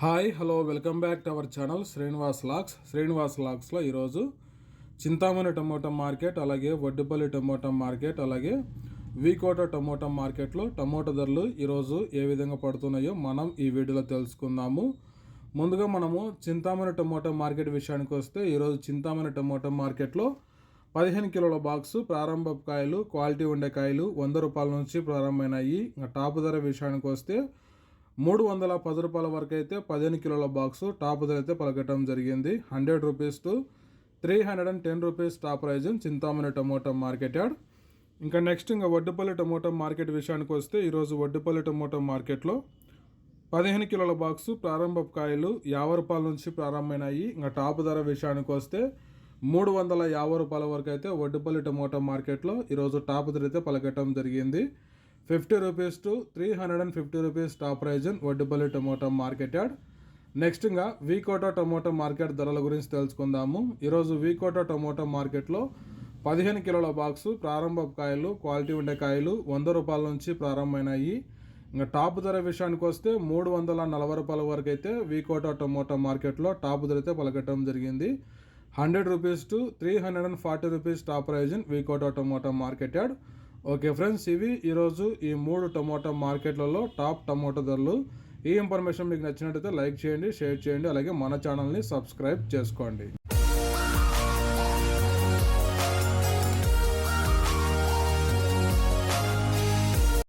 Hi hello welcome back to our channel Srinivas lakhs. Srinivas లాక్స్లో ఈరోజు Chintamani tomato market అలాగే Vaddupalli tomato market అలాగే వీకోట టమోటా మార్కెట్లో టమోటా ధరలు ఈరోజు ఏ విధంగా పడుతున్నాయో మనం ఈ వీడియోలో తెలుసుకుందాము. ముందుగా మనము చింతామణి టమోటా మార్కెట్ విషయానికి వస్తే ఈరోజు చింతామణి టమోటా మార్కెట్లో పదిహేను కిలోల బాక్సు ప్రారంభ కాయలు క్వాలిటీ ఉండే కాయలు వంద రూపాయల నుంచి ప్రారంభమైనాయి. ఇంకా టాప్ ధర విషయానికి వస్తే మూడు వందల పది రూపాయల వరకు అయితే పదిహేను కిలోల బాక్సు టాప్ ధర అయితే పలకటం జరిగింది. Hundred rupees to three hundred and ten rupees top price Chintamani tomato market yard. ఇంకా నెక్స్ట్ ఇంకా వడ్డుపల్లి టమోటా మార్కెట్ విషయానికి వస్తే ఈరోజు వడ్డుపల్లి టమోటా మార్కెట్లో పదిహేను కిలోల బాక్సు ప్రారంభ కాయలు యాభై రూపాయల నుంచి ప్రారంభమైనాయి. ఇంకా టాప్ ధర విషయానికి వస్తే మూడు వందల యాభై రూపాయల వరకు అయితే వడ్డుపల్లి టమోటా మార్కెట్లో ఈరోజు టాప్ ధర అయితే పలకటం జరిగింది. Fifty rupees to three hundred and fifty rupees top price Vaddupalli tomato market yard. Next ఇంకా వీకోటా టమోటా మార్కెట్ ధరల గురించి తెలుసుకుందాము. ఈరోజు వీకోటా టమోటా మార్కెట్లో పదిహేను కిలోల బాక్సు ప్రారంభ కాయలు క్వాలిటీ ఉండే కాయలు వంద రూపాయల నుంచి ప్రారంభమైనాయి. ఇంకా టాప్ ధర విషయానికి వస్తే మూడు వందల నలభై రూపాయల వరకు అయితే వీకోటా టమోటా మార్కెట్లో టాప్ ధర అయితే పలకటం జరిగింది. Hundred rupees to three hundred and forty rupees top price in Vikota tomato market yard. Okay friends ఇవి ఈరోజు ఈ మూడు టమోటా మార్కెట్లలో టాప్ టమోటా ధరలు. ఈ ఇన్ఫర్మేషన్ మీకు నచ్చినట్టయితే లైక్ చేయండి షేర్ చేయండి అలాగే మన ఛానల్ని సబ్స్క్రైబ్ చేసుకోండి.